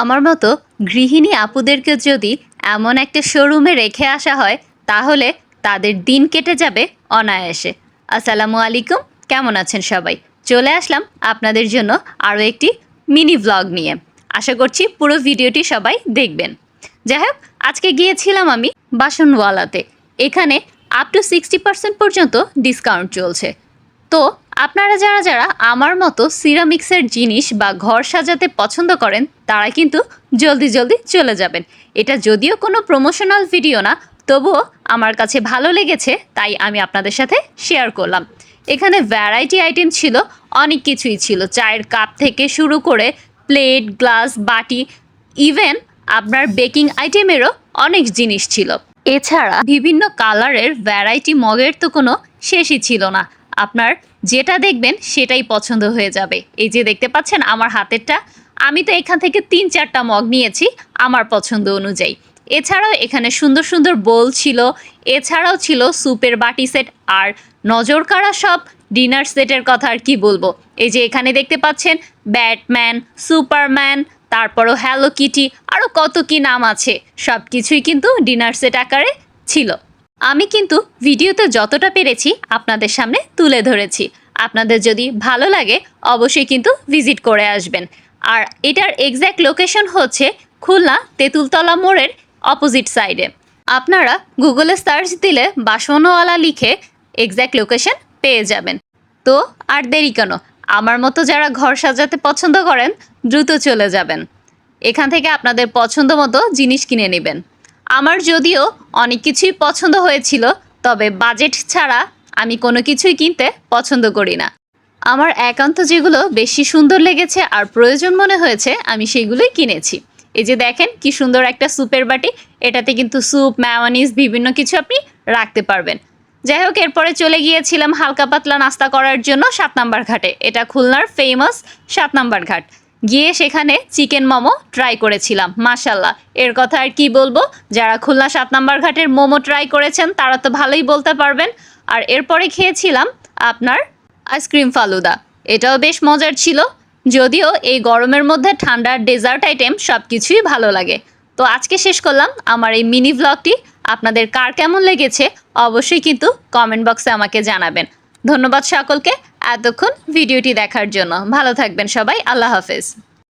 আমার মতো গৃহিণী আপুদেরকে যদি এমন একটা শোরুমে রেখে আসা হয়, তাহলে তাদের দিন কেটে যাবে অনায়াসে। আসসালামু আলাইকুম, কেমন আছেন সবাই? চলে আসলাম আপনাদের জন্য আরও একটি মিনি ভ্লগ নিয়ে। আশা করছি পুরো ভিডিওটি সবাই দেখবেন। যাই হোক আজকে গিয়েছিলাম আমি বাসনওয়ালাতে। এখানে আপ টু সিক্সটি পার্সেন্ট পর্যন্ত ডিসকাউন্ট চলছে। তো আপনারা যারা যারা আমার মতো সিরামিক্সের জিনিস বা ঘর সাজাতে পছন্দ করেন, তারা কিন্তু জলদি জলদি চলে যাবেন। এটা যদিও কোনো প্রমোশনাল ভিডিও না, তবুও আমার কাছে ভালো লেগেছে, তাই আমি আপনাদের সাথে শেয়ার করলাম। এখানে ভ্যারাইটি আইটেম ছিল, অনেক কিছুই ছিল। চায়ের কাপ থেকে শুরু করে প্লেট গ্লাস বাটি ইভেন আপনার বেকিং আইটেমেরও অনেক জিনিস ছিল। এছাড়া বিভিন্ন কালারের ভ্যারাইটি মগের তো কোনো শেষই ছিল না। আপনার যেটা দেখবেন সেটাই পছন্দ হয়ে যাবে। এই যে দেখতে পাচ্ছেন আমার হাতেরটা, আমি তো এখান থেকে তিন চারটা মগ নিয়েছি আমার পছন্দ অনুযায়ী। এছাড়াও এখানে সুন্দর সুন্দর বোল ছিল, এছাড়াও ছিল স্যুপের বাটি সেট, আর নজর কাড়া সব ডিনার সেটের কথা আর কি বলব। এই যে এখানে দেখতে পাচ্ছেন ব্যাটম্যান, সুপারম্যান, তারপরও হ্যালো কিটি, আরও কত কি নাম আছে সব কিছুই কিন্তু ডিনার সেট আকারে ছিল। আমি কিন্তু ভিডিওতে যতটা পেরেছি আপনাদের সামনে তুলে ধরেছি। আপনাদের যদি ভালো লাগে, অবশ্যই কিন্তু ভিজিট করে আসবেন। আর এটার এক্স্যাক্ট লোকেশন হচ্ছে খুলনা তেঁতুলতলা মোড়ের অপোজিট সাইডে আপনারা গুগলে সার্চ দিলে বাসনওয়ালা লিখে এক্স্যাক্ট লোকেশন পেয়ে যাবেন। তো আর দেরি কেন? আমার মতো যারা ঘর সাজাতে পছন্দ করেন, দ্রুত চলে যাবেন। এখান থেকে আপনাদের পছন্দ মতো জিনিস কিনে নেবেন। আমার যদিও অনেক কিছুই পছন্দ হয়েছিল, তবে বাজেট ছাড়া আমি কোনো কিছুই কিনতে পছন্দ করি না। আমার একান্ত যেগুলো বেশি সুন্দর লেগেছে আর প্রয়োজন মনে হয়েছে, আমি সেগুলোই কিনেছি। এই যে দেখেন কি সুন্দর একটা স্যুপের বাটি, এটাতে কিন্তু স্যুপ ম্যাওয়ানিজ বিভিন্ন কিছু আপনি রাখতে পারবেন। যাই হোক, এরপরে চলে গিয়েছিলাম হালকা পাতলা নাস্তা করার জন্য সাত নাম্বার ঘাটে। এটা খুলনার ফেমাস সাত নাম্বার ঘাট। গিয়ে সেখানে চিকেন মোমো ট্রাই করেছিলাম মাশাল্লাহ এর কথা আর কি বলব? যারা খুলনা সাত নাম্বার ঘাটের মোমো ট্রাই করেছেন, তারা তো ভালোই বলতে পারবেন। আর এরপরে খেয়েছিলাম আপনার আইসক্রিম ফালুদা। এটাও বেশ মজার ছিল। যদিও এই গরমের মধ্যে ঠান্ডার ডেজার্ট আইটেম সব কিছুই ভালো লাগে। তো আজকে শেষ করলাম আমার এই মিনি ভ্লগটি আপনাদের কার কেমন লেগেছে, অবশ্যই কিন্তু কমেন্ট বক্সে আমাকে জানাবেন। ধন্যবাদ সকলকে। এতক্ষণ ভিডিওটি দেখার জন্য ভালো থাকবেন সবাই আল্লাহ হাফেজ।